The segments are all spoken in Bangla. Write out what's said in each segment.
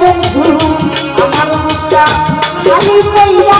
বন্ধু আমার আমি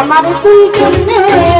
আমার তুই কেমনে